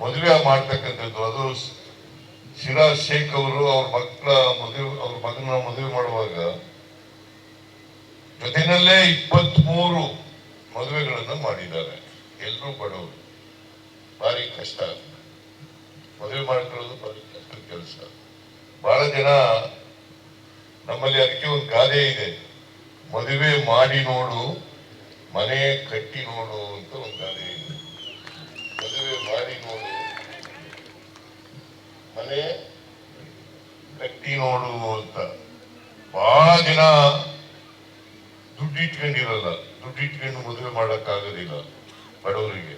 ಮದುವೆ ಮಾಡ್ತಕ್ಕಂಥದ್ದು ಅದು ಶಿರಾಜ್ ಶೇಖ್ ಅವರು ಅವ್ರ ಮಕ್ಕಳ ಮದುವೆ, ಅವ್ರ ಮಗನ ಮದುವೆ ಮಾಡುವಾಗ ಜೊತೆನಲ್ಲೇ ಇಪ್ಪತ್ತ್ ಮೂರು ಮದುವೆಗಳನ್ನು ಮಾಡಿದ್ದಾರೆ. ಎಲ್ಲರೂ ಬಡವರು. ಭಾರಿ ಕಷ್ಟ ಮದುವೆ ಮಾಡ್ಕೊಳ್ಳೋದು ಭಾರಿ ಕಷ್ಟ ಕೆಲಸ. ಬಹಳ ಜನ ನಮ್ಮಲ್ಲಿ ಅದಕ್ಕೆ ಒಂದು ಗಾದೆ ಇದೆ. ಮದುವೆ ಮಾಡಿ ನೋಡು, ಮನೆ ಕಟ್ಟಿ ನೋಡು ಅಂತ ಒಂದು ಗಾದೆ ಇದೆ. ಮಾಡಿ ನೋಡಿ. ಮನೆ ಕಟ್ಟಿ ನೋಡು ಅಂತ. ಬಹಳ ದಿನ ದುಡ್ಡಿಟ್ಕೊಂಡಿರಲ್ಲ, ದುಡ್ಡಿಟ್ಕೊಂಡು ಮದುವೆ ಮಾಡೋಕ್ಕಾಗೋದಿಲ್ಲ ಬಡವರಿಗೆ.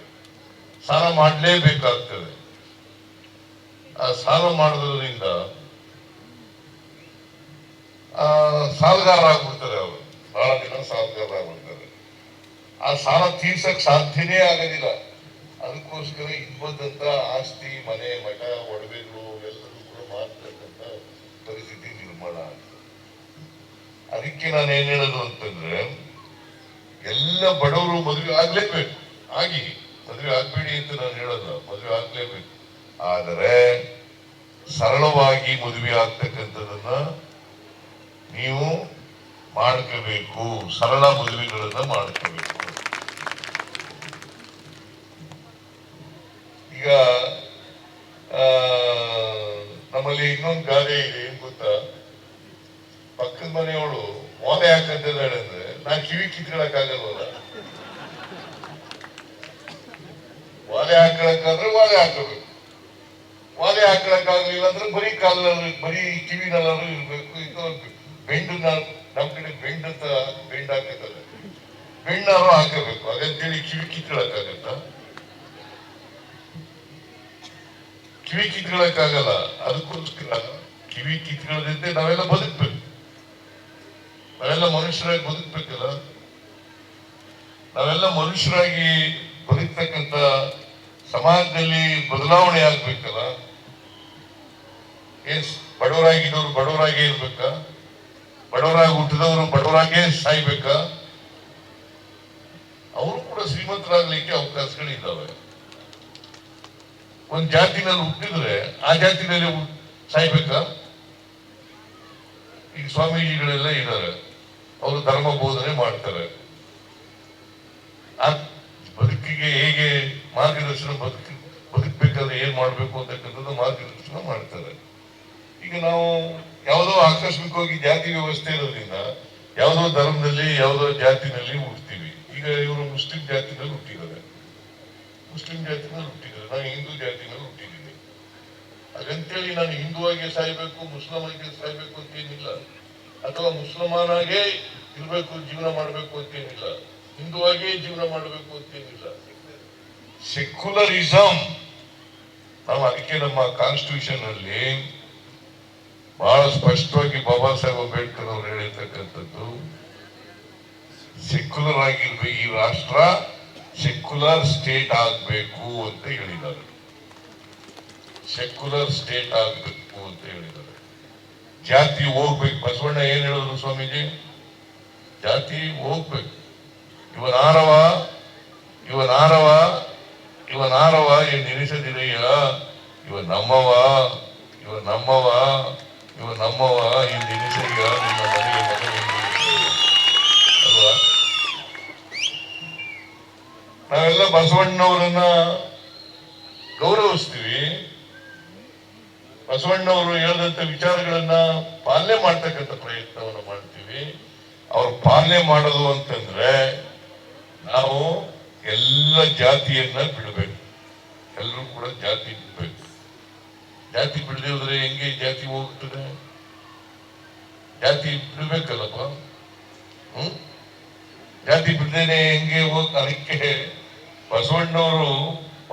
ಸಾಲ ಮಾಡಲೇಬೇಕಾಗ್ತದೆ. ಆ ಸಾಲ ಮಾಡೋದ್ರಿಂದ ಸಾಲಗಾರ ಆಗ್ಬಿಡ್ತಾರೆ ಅವರು. ಬಹಳ ದಿನ ಸಾಲಗಾರ ಆಗ್ಬಿಡ್ತಾರೆ. ಆ ಸಾಲ ತೀರ್ಸಕ್ ಸಾಧ್ಯನೇ ಆಗೋದಿಲ್ಲ. ಅದಕ್ಕೋಸ್ಕರ ಇಬ್ಬದಂತ ಆಸ್ತಿ, ಮನೆ, ಮಠ, ಒಡವೆಗಳು ಎಲ್ಲರೂ ಕೂಡ ಮಾರ್ತಕ್ಕಂಥ ಪರಿಸ್ಥಿತಿ ನಿರ್ಮಾಣ ಆಗ್ತದೆ ಅದಕ್ಕೆ ನಾನು ಏನ್ ಹೇಳೋದು ಅಂತಂದ್ರೆ, ಎಲ್ಲ ಬಡವರು ಮದುವೆ ಆಗ್ಲೇಬೇಕು. ಆಗಿ ಮದುವೆ ಆಗ್ಬೇಡಿ ಅಂತ ನಾನು ಹೇಳೋದು, ಮದುವೆ ಆಗ್ಲೇಬೇಕು. ಆದರೆ ಸರಳವಾಗಿ ಮದುವೆ ಆಗ್ತಕ್ಕಂಥದನ್ನ ನೀವು ಮಾಡ್ಕೋಬೇಕು, ಸರಳ ಮದುವೆಗಳನ್ನ ಮಾಡ್ಕೋಬೇಕು. ಈಗ ನಮ್ಮಲ್ಲಿ ಇನ್ನೊಂದು ಗಾದೆ ಇದೆ ಏನ್ ಗೊತ್ತಾ? ಪಕ್ಕದ ಮನೆಯವಳು ಓಲೆ ಹಾಕಂತಿದ್ದಾಳೆ ಅಂದ್ರೆ ನಾ ಕಿವಿ ಕಿತ್ಕೊಳಕ್ಕಾಗಲ್ವಲ್ಲ ಓಲೆ ಹಾಕಳಕ್ಕಾದ್ರೆ ವಾಲೆ ಹಾಕಬೇಕು. ವಾಲೆ ಹಾಕೊಳಕ್ಕಾಗ್ಲಿಲ್ಲ ಅಂದ್ರೆ ಬರೀ ಕಾಲಲ್ಲಿ ಬರೀ ಕಿವಿನಲ್ಲಾದ್ರೂ ಇರ್ಬೇಕು, ಇದು ಬೆಂಡು ನಮ್ ಕಡೆ ಬೆಂಡ್ ಬೆಂಡ್ ಹಾಕಿದ್ದಾರೆ ಬೆಣ್ಣಾರು ಹಾಕಬೇಕು, ಅದಂತೇಳಿ ಕಿವಿ ಕಿತ್ಕೊಳಕ್ಕಾಗತ್ತ? ಕಿವಿ ಕಿತ್ಕೊಳಕ್ಕಾಗಲ್ಲ ಅದಕ್ಕೋಸ್ಕರ ಕಿವಿ ಕಿತ್ಕೊಳ್ಳೋದಂತೆ ನಾವೆಲ್ಲ ಬದುಕ್ಬೇಕು. ನಾವೆಲ್ಲ ಮನುಷ್ಯರಾಗಿ ಬದುಕ್ಬೇಕಲ್ಲ. ನಾವೆಲ್ಲ ಮನುಷ್ಯರಾಗಿ ಬದುಕ್ತಕ್ಕಂತ ಸಮಾಜದಲ್ಲಿ ಬದಲಾವಣೆ ಆಗ್ಬೇಕಲ್ಲ. ಎಸ್ ಬಡವರಾಗಿದ್ದವರು ಬಡವರಾಗೇ ಇರ್ಬೇಕಾ? ಬಡವರಾಗಿ ಹುಟ್ಟಿದವರು ಬಡವರಾಗೇ ಸಾಯ್ಬೇಕಾ? ಅವರು ಕೂಡ ಶ್ರೀಮಂತರಾಗಲಿಕ್ಕೆ ಅವಕಾಶಗಳಿದ್ದಾವೆ. ಒಂದ್ ಜಾತಿನಲ್ಲಿ ಹುಟ್ಟಿದ್ರೆ ಆ ಜಾತಿನಲ್ಲಿ ಸಾಯ್ಬೇಕಾ ಈಗ ಸ್ವಾಮೀಜಿಗಳೆಲ್ಲ ಇದ್ದಾರೆ. ಅವರು ಧರ್ಮ ಬೋಧನೆ ಮಾಡ್ತಾರೆ. ಆ ಬದುಕಿಗೆ ಹೇಗೆ ಮಾರ್ಗದರ್ಶನ ಬದುಕಿ ಬದುಕಬೇಕಾದ್ರೆ ಏನ್ ಮಾಡ್ಬೇಕು ಅಂತಕ್ಕಂಥದ್ದು ಮಾರ್ಗದರ್ಶನ ಮಾಡ್ತಾರೆ. ಈಗ ನಾವು ಯಾವುದೋ ಆಕಸ್ಮಿಕವಾಗಿ ಜಾತಿ ವ್ಯವಸ್ಥೆ ಇರೋದ್ರಿಂದ ಯಾವುದೋ ಧರ್ಮದಲ್ಲಿ, ಯಾವುದೋ ಜಾತಿನಲ್ಲಿ ಹುಡ್ತೀವಿ ಈಗ ಇವರು ಮುಸ್ಲಿಂ ಜಾತಿನಲ್ಲಿ ಹುಟ್ಟಿದ್ದಾರೆ. ಮುಸ್ಲಿಂ ಜಾತಿನಲ್ಲಿ ಹುಟ್ಟಿದ್ದೇನೆ ನಾನು ಹಿಂದೂ ಜಾತಿನಲ್ಲಿ ಹುಟ್ಟಿದ್ದೀನಿ. ಅದಂತೇಳಿ ನಾನು ಹಿಂದುವಾಗಿ ಸಾಯ್ಬೇಕು ಮುಸ್ಲಿಮಾಗಿ ಸಾಯ್ಬೇಕು ಅಂತ ಏನಿಲ್ಲ. ಅಥವಾ ಮುಸಲ್ಮಾನಾಗೇ ಇರ್ಬೇಕು, ಜೀವನ ಮಾಡಬೇಕು ಅಂತೇನಿಲ್ಲ ಆಗಿ ಜೀವನ ಮಾಡಬೇಕು ಅಂತೇನಿಲ್ಲ ಸೆಕ್ಯುಲರಿಸಂ ನಾವು ಅದಕ್ಕೆ ನಮ್ಮ ಕಾನ್ಸ್ಟಿಟ್ಯೂಷನ್ ಅಲ್ಲಿ ಬಹಳ ಸ್ಪಷ್ಟವಾಗಿ ಬಾಬಾ ಸಾಹೇಬ್ ಅಂಬೇಡ್ಕರ್ ಅವರು ಹೇಳಿರ್ತಕ್ಕಂಥದ್ದು ಸೆಕ್ಯುಲರ್ ಆಗಿರ್ಬೇಕು ಈ ರಾಷ್ಟ್ರ. ಸೆಕ್ಯುಲರ್ ಸ್ಟೇಟ್ ಆಗಬೇಕು ಅಂತ ಹೇಳಿದ್ದಾರೆ. ಸೆಕ್ಯುಲರ್ ಸ್ಟೇಟ್ ಆಗಬೇಕು ಅಂತ ಹೇಳಿದ್ದಾರೆ. ಜಾತಿ ಹೋಗ್ಬೇಕು. ಬಸವಣ್ಣ ಏನ್ ಹೇಳಿದ್ರು ಸ್ವಾಮೀಜಿ? ಜಾತಿ ಹೋಗ್ಬೇಕು. ಇವನಾರವ ಇವನಾರವ ಇವನ ಆರವ ಏನ್ ನೆನೆಸದಿರಯ್ಯ ಇವ ನಮ್ಮವ ಇವ ನಮ್ಮವ ಇವ ನಮ್ಮವ ಈ ನೆನೆಸಯ್ಯ ನಿಮ್ಮ ಮನೆಯ ಮನೆ ಬಸವಣ್ಣವರನ್ನ ಗೌರವಿಸ್ತೀವಿ. ಬಸವಣ್ಣವರು ಹೇಳಿದಂತ ವಿಚಾರಗಳನ್ನ ಪಾಲನೆ ಮಾಡ್ತಕ್ಕಂಥ ಪ್ರಯತ್ನವನ್ನು ಮಾಡ್ತೀವಿ. ಅವ್ರು ಪಾಲನೆ ಮಾಡೋದು ಅಂತಂದ್ರೆ ನಾವು ಎಲ್ಲ ಜಾತಿಯನ್ನ ಬಿಡಬೇಕು. ಎಲ್ಲರೂ ಕೂಡ ಜಾತಿ ಬಿಡ್ಬೇಕು. ಜಾತಿ ಬಿಡದೆ ಹೋದ್ರೆ ಹೆಂಗೆ ಜಾತಿ ಹೋಗ್ತದೆ? ಜಾತಿ ಬಿಡ್ಬೇಕಲ್ಲಪ್ಪ? ಹ್ಮ್? ಜಾತಿ ಬಿಡದೇನೆ ಹೆಂಗೆ ಹೋಗ್ ಅದಕ್ಕೆ ಬಸವಣ್ಣವರು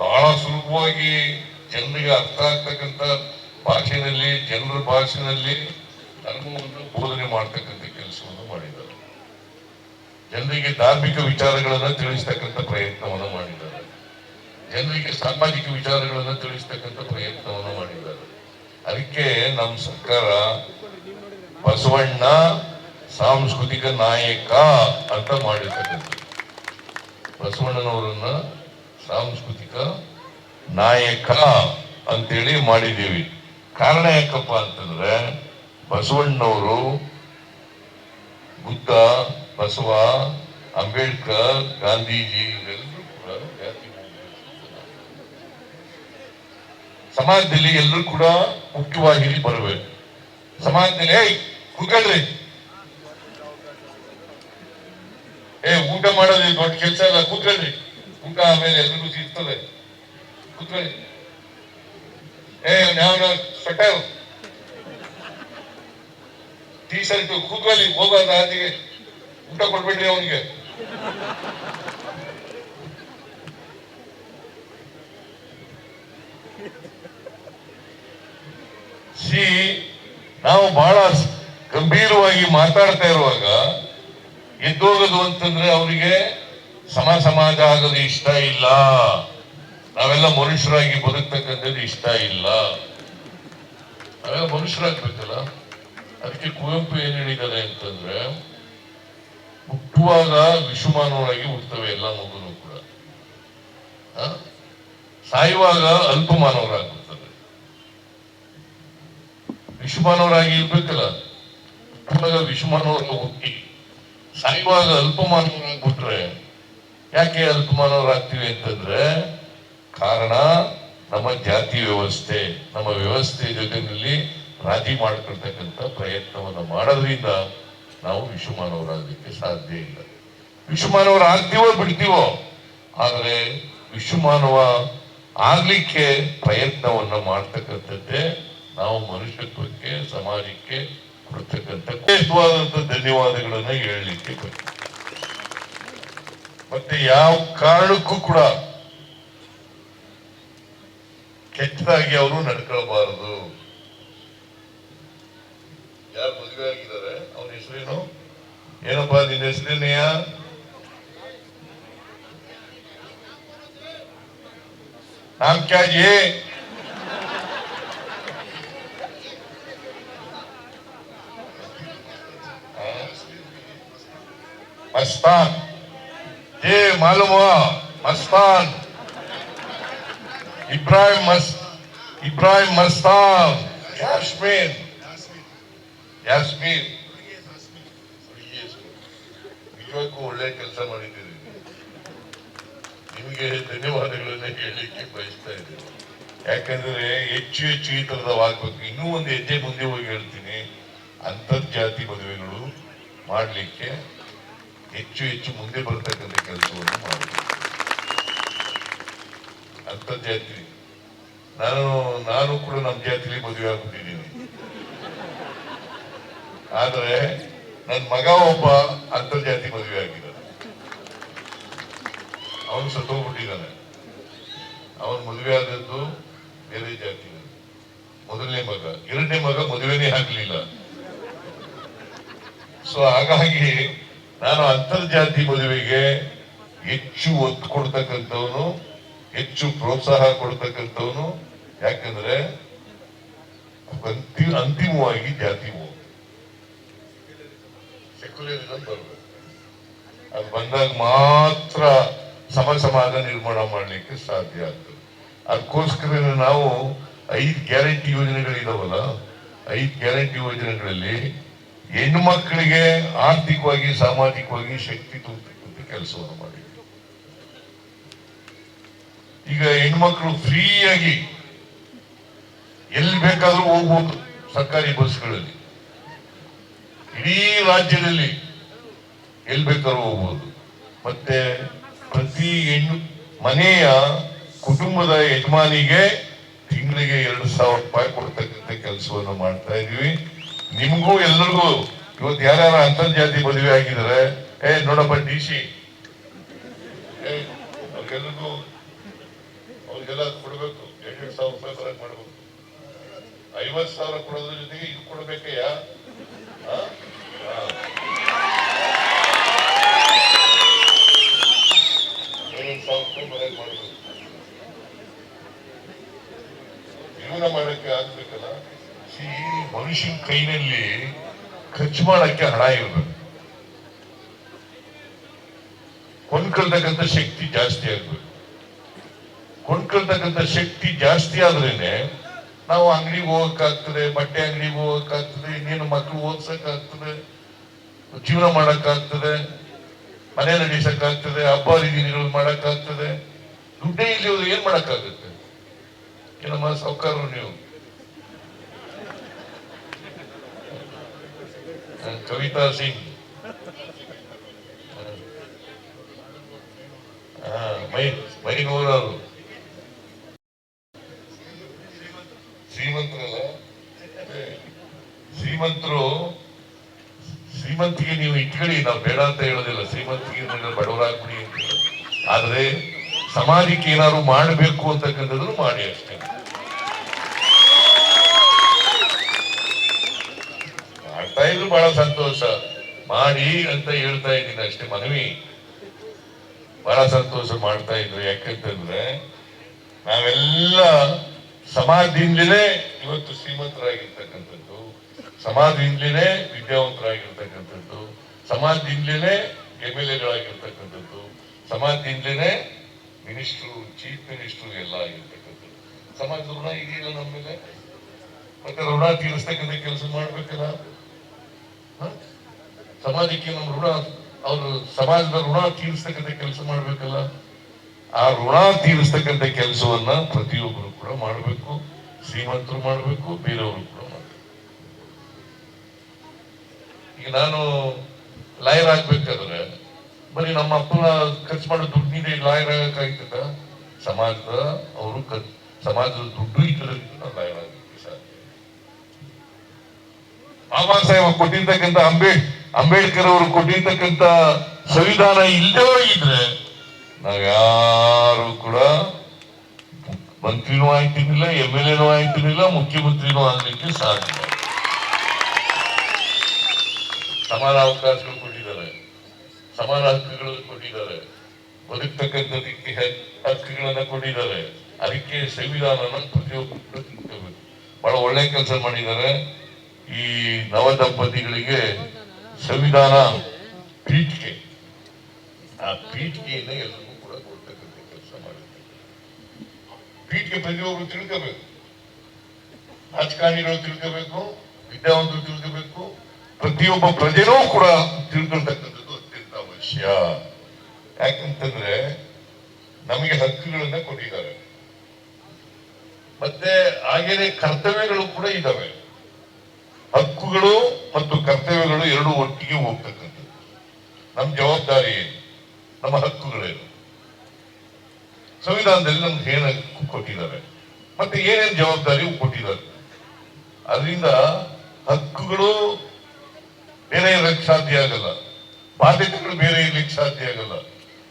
ಬಹಳ ಸುಲಭವಾಗಿ ಜನರಿಗೆ ಅರ್ಥ ಆಗ್ತಕ್ಕಂಥ ಭಾಷೆನಲ್ಲಿ ಜನರ ಭಾಷೆನಲ್ಲಿ ಧರ್ಮವನ್ನು ಬೋಧನೆ ಮಾಡ್ತಕ್ಕಂಥ ಕೆಲಸವನ್ನು ಮಾಡಿದ್ದಾರೆ. ಜನರಿಗೆ ಧಾರ್ಮಿಕ ವಿಚಾರಗಳನ್ನು ತಿಳಿಸ್ತಕ್ಕಂಥ ಪ್ರಯತ್ನವನ್ನು ಮಾಡಿದ್ದಾರೆ. ಜನರಿಗೆ ಸಾಮಾಜಿಕ ವಿಚಾರಗಳನ್ನು ತಿಳಿಸ್ತಕ್ಕಂಥ ಪ್ರಯತ್ನವನ್ನು ಮಾಡಿದ್ದಾರೆ. ಅದಕ್ಕೆ ನಮ್ಮ ಸರ್ಕಾರ ಬಸವಣ್ಣ ಸಾಂಸ್ಕೃತಿಕ ನಾಯಕ ಅಂತ ಮಾಡಿರ್ತಕ್ಕಂಥ ಬಸವಣ್ಣನವರನ್ನ ಸಾಂಸ್ಕೃತಿಕ ನಾಯಕ ಅಂತೇಳಿ ಮಾಡಿದ್ದೀವಿ. ಕಾರಣ ಯಾಕಪ್ಪ ಅಂತಂದ್ರೆ ಬಸವಣ್ಣವರು ಬುದ್ಧ, ಬಸವ, ಅಂಬೇಡ್ಕರ್, ಗಾಂಧೀಜಿ ಎಲ್ಲರೂ ಕೂಡ ಜಾತಿ ಸಮಾಜದಲ್ಲಿ ಎಲ್ಲರೂ ಕೂಡ ಮುಖ್ಯವಾಗಿ ಬರಬೇಕು. ಸಮಾಜದಲ್ಲಿ, ಏಯ್ ಕೂತ್ಕೊಳ್ರಿ ಏ, ಊಟ ಮಾಡೋದು ದೊಡ್ಡ ಕೆಲಸ ಅಲ್ಲ ಕೂತ್ಕೊಳ್ರಿ. ಊಟ ಆಮೇಲೆ ಎಲ್ರಿಗೂ ಸಿಗ್ತದೆ ಕೂತ್ಕೊಳ್ಳಿ ಏ, ನಾವು ಸೊಟ್ಟ ಟೀ ಶರ್ಟ್ ಕೂತ್ಕೊಳ್ಳಿ ಹೋಗೋದ ಆದಿಗೆ ಊಟ ಕೊಡ್ಬೇಡ್ರಿ ಅವನಿಗೆ. ಸಿ ನಾವು ಬಹಳ ಗಂಭೀರವಾಗಿ ಮಾತಾಡ್ತಾ ಇರುವಾಗ ಎದ್ದೋಗೋದು ಅಂತಂದ್ರೆ ಅವರಿಗೆ ಸಮ ಸಮಾಜ ಆಗೋದು ಇಷ್ಟ ಇಲ್ಲ. ನಾವೆಲ್ಲ ಮನುಷ್ಯರಾಗಿ ಬದುಕ್ತಕ್ಕಂಥದ್ದು ಇಷ್ಟ ಇಲ್ಲ. ನಾವೆಲ್ಲ ಮನುಷ್ಯರಾಗ್ಬೇಕಲ್ಲ. ಅದಕ್ಕೆ ಕುವೆಂಪು ಏನ್ ಹೇಳಿದ್ದಾರೆ ಅಂತಂದ್ರೆ, ಹುಟ್ಟುವಾಗ ವಿಷುಮಾನವರಾಗಿ ಹುಟ್ಟುತ್ತವೆ ಎಲ್ಲ ಮಗುನು ಕೂಡ? ಸಾಯುವಾಗ ಅಲ್ಪಮಾನವರಾಗುತ್ತದೆ ವಿಷುಮಾನವರಾಗಿ ಇರ್ಬೇಕಲ್ಲ. ಹುಟ್ಟುವಾಗ ವಿಷುಮಾನವರ ಹುಟ್ಟಿ ಸಾಯುವಾಗ ಅಲ್ಪಮಾನವರಾಗ್ಬಿಟ್ರೆ ಯಾಕೆ ಅಲ್ಪಮಾನವರಾಗ್ತೀವಿ ಅಂತಂದ್ರೆ ಕಾರಣ ನಮ್ಮ ಜಾತಿ ವ್ಯವಸ್ಥೆ, ನಮ್ಮ ವ್ಯವಸ್ಥೆ ಜೊತೆಯಲ್ಲಿ ರಾಜಿ ಮಾಡ್ಕೊಳ್ತಕ್ಕಂಥ ಪ್ರಯತ್ನವನ್ನ ಮಾಡೋದ್ರಿಂದ ನಾವು ವಿಶ್ವಮಾನವರಾಗಲಿಕ್ಕೆ ಸಾಧ್ಯ ಇಲ್ಲ. ವಿಶ್ವಮಾನವರು ಆಗ್ತೀವೋ ಬಿಡ್ತೀವೋ, ಆದರೆ ವಿಶ್ವಮಾನವ ಆಗ್ಲಿಕ್ಕೆ ಪ್ರಯತ್ನವನ್ನ ಮಾಡ್ತಕ್ಕಂಥದ್ದೇ ನಾವು ಮನುಷ್ಯತ್ವಕ್ಕೆ, ಸಮಾಜಕ್ಕೆ ಕೊಡ್ತಕ್ಕಂಥ ಧನ್ಯವಾದಗಳನ್ನ ಹೇಳಲಿಕ್ಕೆ. ಮತ್ತೆ ಯಾವ ಕಾರಣಕ್ಕೂ ಕೂಡ ಕೆಟ್ಟದಾಗಿ ಅವರು ನಡ್ಕೊಳ್ಬಾರದು. ಯಾರು ಮದುವೆ ಆಗಿದ್ದಾರೆ? ಅವ್ರ ಹೆಸರೇನು? ಏನಪ್ಪಾ ನಿನ್ನ ಹೆಸರೇನೆಯ? ನಾಮ್ ಕ್ಯಾ मस्तान ये मालूम हुआ मस्तान इब्राहिम मस इब्राहिम मस्तान यास्मीन ಯಾಸ್ಮೀನ್ ನಿಜಕ್ಕೂ ಒಳ್ಳೆ ಕೆಲಸ ಮಾಡಿದ್ದೀರಿ ನಿಮಗೆ ಧನ್ಯವಾದಗಳನ್ನ ಹೇಳಲಿಕ್ಕೆ ಬಯಸ್ತಾ ಇದ್ದೀನಿ ಯಾಕಂದ್ರೆ ಹೆಚ್ಚು ಹೆಚ್ಚು ಈ ತರದವಾಗ್ಬೇಕು ಇನ್ನೂ ಒಂದು ಹೆಜ್ಜೆ ಮುಂದೆ ಹೋಗಿ ಹೇಳ್ತೀನಿ ಅಂತರ್ಜಾತಿ ಮದುವೆಗಳು ಮಾಡಲಿಕ್ಕೆ ಹೆಚ್ಚು ಹೆಚ್ಚು ಮುಂದೆ ಬರ್ತಕ್ಕಂಥ ಕೆಲಸವನ್ನು ಮಾಡಬೇಕು ಅಂತರ್ಜಾತಿ ನಾನು ನಾನು ಕೂಡ ನಮ್ಮ ಜಾತಿಲಿ ಮದುವೆ ಆಗ್ಬಿಟ್ಟಿದ್ದೀನಿ. ಆದರೆ ನನ್ನ ಮಗ ಒಬ್ಬ ಅಂತರ್ಜಾತಿ ಮದುವೆ ಆಗಿದ್ದಾನೆ. ಅವನು ಸತ್ತೋಗ್ಬಿಟ್ಟಿದ್ದಾನೆ. ಅವನು ಮದುವೆ ಆದದ್ದು ಬೇರೆ ಜಾತಿ. ಮೊದಲನೇ ಮಗ, ಎರಡನೇ ಮಗ ಮದುವೆನೇ ಆಗ್ಲಿಲ್ಲ. ಸೊ ಹಾಗಾಗಿ ನಾನು ಅಂತರ್ಜಾತಿ ಮದುವೆಗೆ ಹೆಚ್ಚು ಒತ್ತು ಕೊಡ್ತಕ್ಕಂಥವನು, ಹೆಚ್ಚು ಪ್ರೋತ್ಸಾಹ ಕೊಡ್ತಕ್ಕಂಥವನು, ಯಾಕಂದ್ರೆ ಅಂತಿ ಅಂತಿಮವಾಗಿ ಜಾತಿ ಅದು ಬಂದಾಗ ಮಾತ್ರ ಸಮ ಸಮಾಜ ನಿರ್ಮಾಣ ಮಾಡಲಿಕ್ಕೆ ಸಾಧ್ಯ ಆಗ್ತದೆ. ಅದಕ್ಕೋಸ್ಕರ ನಾವು ಐದು ಗ್ಯಾರಂಟಿ ಯೋಜನೆಗಳಿದಾವಲ್ಲ, ಐದು ಗ್ಯಾರಂಟಿ ಯೋಜನೆಗಳಲ್ಲಿ ಹೆಣ್ಣು ಮಕ್ಕಳಿಗೆ ಆರ್ಥಿಕವಾಗಿ, ಸಾಮಾಜಿಕವಾಗಿ ಶಕ್ತಿ ತುಂಬ ಕೆಲಸವನ್ನು ಮಾಡಿ ಈಗ ಹೆಣ್ಮಕ್ಳು ಫ್ರೀಯಾಗಿ ಎಲ್ಲಿ ಬೇಕಾದ್ರೂ ಹೋಗ್ಬೋದು ಸರ್ಕಾರಿ ಬಸ್ಗಳಲ್ಲಿ. ಇಡೀ ರಾಜ್ಯದಲ್ಲಿ ಎಲ್ಲಿ ಬೇಕಾದ್ರೂ ಹೋಗ್ಬೋದು. ಮತ್ತೆ ಪ್ರತಿ ಹೆಣ್ಣು, ಮನೆಯ ಕುಟುಂಬದ ಯಜಮಾನಿಗೆ ತಿಂಗಳಿಗೆ ಎರಡು ಸಾವಿರ ರೂಪಾಯಿ ಕೊಡ್ತಕ್ಕಂಥ ಕೆಲಸವನ್ನು ಮಾಡ್ತಾ ಇದೀವಿ ನಿಮಗೂ ಎಲ್ರಿಗೂ ಇವತ್ತು ಯಾರ್ಯಾರ ಅಂತರ್ಜಾತಿ ಮದುವೆ ಆಗಿದ್ದಾರೆ? ಏ, ನೋಡಪ್ಪ ಡಿ ಸಿ ಅವ್ರಿಗೆಲ್ಲರಿಗೂ ಅವ್ರಿಗೆಲ್ಲ ಕೊಡಬೇಕು. ಎರಡು ಸಾವಿರ ರೂಪಾಯಿ ಬರಕ್ ಮಾಡಬೇಕು. ಐವತ್ತು ಸಾವಿರ ಕೊಡೋದ್ರ ಜೊತೆಗೆ ಇದು ಕೊಡ್ಬೇಕಯ್ಯ. ಐವತ್ತು ಸಾವಿರ ರೂಪಾಯಿ ಬರಕ್ ಮಾಡಬೇಕು. ಜೀವನ ಮಾಡಕ್ಕೆ ಆಗ್ಬೇಕಲ್ಲ? ಈ ಮನುಷ್ಯನ ಕೈನಲ್ಲಿ ಖರ್ಚು ಮಾಡಕ್ಕೆ ಹಣ ಇರಬೇಕು. ಕೊಂಡ್ಕೊಳ್ತಕ್ಕಂಥ ಶಕ್ತಿ ಜಾಸ್ತಿ ಆಗ್ಬೇಕು. ಕೊಂಡ್ಕೊಳ್ತಕ್ಕಂಥ ಶಕ್ತಿ ಜಾಸ್ತಿ ಆದ್ರೇನೆ ನಾವು ಅಂಗಡಿಗೆ ಹೋಗಕ್ಕಾಗ್ತದೆ, ಬಟ್ಟೆ ಅಂಗಡಿಗೆ ಹೋಗಕ್ಕಾಗ್ತದೆ, ಇನ್ನೇನು ಮಕ್ಕಳು ಓದ್ಸಕ್ಕಾಗ್ತದೆ, ಜೀವನ ಮಾಡಕ್ಕಾಗ್ತದೆ, ಮನೆ ನಡೆಸಕ್ಕಾಗ್ತದೆ, ಹಬ್ಬ ಹರಿದಿನಗಳು ಮಾಡಕ್ಕಾಗ್ತದೆ. ದುಡ್ಡೇ ಇಲ್ಲಿ ಏನ್ ಮಾಡಕ್ಕಾಗುತ್ತೆ? ಏನಮ್ಮ ಸಾವುಕಾರರು ನೀವು. ಕವಿತಾ ಸಿಂಗ್ ಮೈ ಮೈನೂರವರು ಶ್ರೀಮಂತರಲ್ಲ ಅದೇ. ಶ್ರೀಮಂತರು ಶ್ರೀಮಂತಿಗೆ ನೀವು ಇಟ್ಕೊಳ್ಳಿ, ನಾವು ಬೇಡ ಅಂತ ಹೇಳೋದಿಲ್ಲ. ಶ್ರೀಮಂತಿಗೆ ಬಡವರಾಗಿ ಬಡವರಾಗ್ಬಿಡಿ ಅಂತ ಆದ್ರೆ ಸಮಾಜಕ್ಕೆ ಏನಾದ್ರು ಮಾಡಬೇಕು ಅಂತಕ್ಕಂಥದ್ದು ಮಾಡಿ ಅಷ್ಟೇ. ಮಾಡ್ತಾ ಬಹಳ ಸಂತೋಷ. ಮಾಡಿ ಅಂತ ಹೇಳ್ತಾ ಇದ್ದೀನಿ ಅಷ್ಟೇ ಮನವಿ. ಬಹಳ ಸಂತೋಷ ಮಾಡ್ತಾ ಇದ್ರು. ಯಾಕಂತಂದ್ರೆ ನಾವೆಲ್ಲ ಸಮಾಜದಿಂದಲೇ ಇವತ್ತು ಶ್ರೀಮಂತರಾಗಿರ್ತಕ್ಕಂಥದ್ದು ಸಮಾಜದಿಂದಲೇ ವಿದ್ಯಾವಂತರಾಗಿರ್ತಕ್ಕಂಥದ್ದು ಸಮಾಜದಿಂದಲೇ ಎಂ ಎಲ್ ಎಗಳಾಗಿರ್ತಕ್ಕಂಥದ್ದು ಸಮಾಜದಿಂದಲೇ ಮಿನಿಸ್ಟ್ರು, ಚೀಫ್ ಮಿನಿಸ್ಟ್ರು ಎಲ್ಲ ಆಗಿರ್ತಕ್ಕಂಥದ್ದು. ಸಮಾಜದ ಋಣ ಇದೆಯಲ್ಲ ನಮ್ಮ ಮೇಲೆ ಮತ್ತೆ ಋಣ ತೀರಿಸ್ತಕ್ಕಂಥ ಕೆಲಸ ಮಾಡ್ಬೇಕಲ್ಲ? ಸಮಾಜಕ್ಕೆ ನಮ್ಮ ಋಣ, ಅವರು ಸಮಾಜದ ಋಣ ತೀರಿಸ್ತಕ್ಕಂಥ ಕೆಲಸ ಮಾಡ್ಬೇಕಲ್ಲ. ಆ ಋಣ ತೀರಿಸ್ತಕ್ಕಂಥ ಕೆಲಸವನ್ನ ಪ್ರತಿಯೊಬ್ಬರು ಕೂಡ ಮಾಡಬೇಕು, ಶ್ರೀಮಂತರು ಮಾಡಬೇಕು, ಬೇರೆಯವರು ಕೂಡ ಮಾಡಬೇಕು. ಈಗ ನಾನು ಲಾಯರ್ ಆಗ್ಬೇಕಾದ್ರೆ, ಬರೀ ನಮ್ಮ ಅಪ್ಪನ ಖರ್ಚು ಮಾಡೋ ದುಡ್ಡಿನಿಂದ ಲಾಯರ್ ಆಗಕ್ಕಾಗ್ತದ? ಸಮಾಜದ, ಅವರು ಸಮಾಜದ ದುಡ್ಡು ಇದ್ದದರಿಂದ ನಾನು ಲಾಯರ್ ಆಗಲಿಕ್ಕೆ ಸಾಧ್ಯ ಬಾಬಾ ಸಾಹೇಬ್ ಕೊಟ್ಟಿರ್ತಕ್ಕಂಥ ಅಂಬೇಡ್ ಅಂಬೇಡ್ಕರ್ ಅವರು ಕೊಟ್ಟಿರ್ತಕ್ಕಂಥ ಸಂವಿಧಾನ ಇಲ್ಲದೆ ಹೋಗಿದ್ರೆ ನಾವ್ಯಾರು ಕೂಡ ಮಂತ್ರಿನೂ ಆಯ್ತಿರ್ಲಿಲ್ಲ ಎಂ ಎಲ್ ಎನೂ ಆಯ್ತಿರ್ಲಿಲ್ಲ ಮುಖ್ಯಮಂತ್ರಿನೂ ಆಗ್ಲಿಕ್ಕೆ ಸಾಧ್ಯ. ಸಮಾನ ಅವಕಾಶಗಳು ಕೊಟ್ಟಿದ್ದಾರೆ. ಸಮಾನ ಹಕ್ಕುಗಳನ್ನು ಕೊಟ್ಟಿದ್ದಾರೆ. ಬದುಕ್ತಕ್ಕಂಥದಕ್ಕೆ ಹಕ್ಕುಗಳನ್ನ ಕೊಟ್ಟಿದ್ದಾರೆ. ಅದಕ್ಕೆ ಸಂವಿಧಾನನ ಪ್ರತಿಯೊಬ್ಬರು ಬಹಳ ಒಳ್ಳೆ ಕೆಲಸ ಮಾಡಿದ್ದಾರೆ. ಈ ನವ ದಂಪತಿಗಳಿಗೆ ಸಂವಿಧಾನ ಪೀಠಿಕೆ. ಆ ಪೀಠಿಕೆಯನ್ನ ಎಲ್ಲರಿಗೂ ಕೂಡ ಕೊಡ್ತಕ್ಕಂಥ ಕೆಲಸ ಮಾಡುತ್ತೆ ಪೀಠಿಕೆ ಪ್ರತಿಯೊಬ್ಬರು ತಿಳ್ಕೋಬೇಕು. ರಾಜಕಾರಣಿಗಳು ತಿಳ್ಕೋಬೇಕು, ವಿದ್ಯಾವಂತರು ತಿಳ್ಕೋಬೇಕು, ಪ್ರತಿಯೊಬ್ಬ ಪ್ರಜೆನೂ ಕೂಡ ತಿಳ್ಕೊಳ್ತಕ್ಕಂಥದ್ದು ಅತ್ಯಂತ ಅವಶ್ಯ. ಯಾಕಂತಂದ್ರೆ ನಮಗೆ ಹಕ್ಕುಗಳನ್ನ ಕೊಟ್ಟಿದ್ದಾರೆ. ಮತ್ತೆ ಹಾಗೇನೆ ಕರ್ತವ್ಯಗಳು ಕೂಡ ಇದಾವೆ ಹಕ್ಕುಗಳು ಮತ್ತು ಕರ್ತವ್ಯಗಳು ಎರಡೂ ಒಟ್ಟಿಗೆ ಹೋಗ್ತಕ್ಕಂಥದ್ದು. ನಮ್ಮ ಜವಾಬ್ದಾರಿ ಏನು? ನಮ್ಮ ಹಕ್ಕುಗಳೇನು? ಸಂವಿಧಾನದಲ್ಲಿ ನಮ್ಗೆ ಏನು ಹಕ್ಕು ಕೊಟ್ಟಿದ್ದಾರೆ? ಮತ್ತೆ ಏನೇನು ಜವಾಬ್ದಾರಿ ಕೊಟ್ಟಿದ್ದಾರೆ? ಅದರಿಂದ ಹಕ್ಕುಗಳು ಬೇರೆ ಇರಕ್ಕೆ ಸಾಧ್ಯ ಆಗಲ್ಲ. ಬಾಧ್ಯತೆಗಳು ಬೇರೆ ಇರ್ಲಿಕ್ಕೆ ಸಾಧ್ಯ ಆಗಲ್ಲ.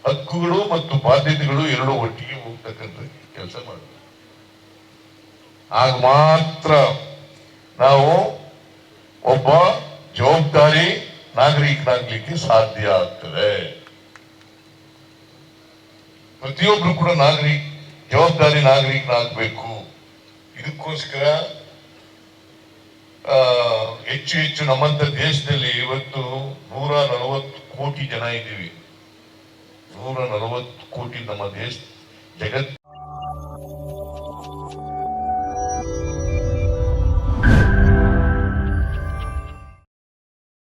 ಹಕ್ಕುಗಳು ಮತ್ತು ಬಾಧ್ಯತೆಗಳು ಎರಡೂ ಒಟ್ಟಿಗೆ ಹೋಗ್ತಕ್ಕಂಥ ಕೆಲಸ ಮಾಡಬೇಕು. ಆಗ ಮಾತ್ರ ನಾವು ಒಬ್ಬ ಜವಾಬ್ದಾರಿ ನಾಗರಿಕನಾಗ್ಲಿಕ್ಕೆ ಸಾಧ್ಯ ಆಗ್ತದೆ. ಪ್ರತಿಯೊಬ್ರು ಕೂಡ ನಾಗರಿಕ, ಜವಾಬ್ದಾರಿ ನಾಗರಿಕನಾಗಬೇಕು. ಇದಕ್ಕೋಸ್ಕರ ಹೆಚ್ಚು ಹೆಚ್ಚು ನಮ್ಮಂತ ದೇಶದಲ್ಲಿ ಇವತ್ತು ನೂರ ನಲವತ್ತು ಕೋಟಿ ಜನ ಇದ್ದೀವಿ. ನೂರ ನಲವತ್ತು ಕೋಟಿ ನಮ್ಮ ದೇಶ, ಜಗತ್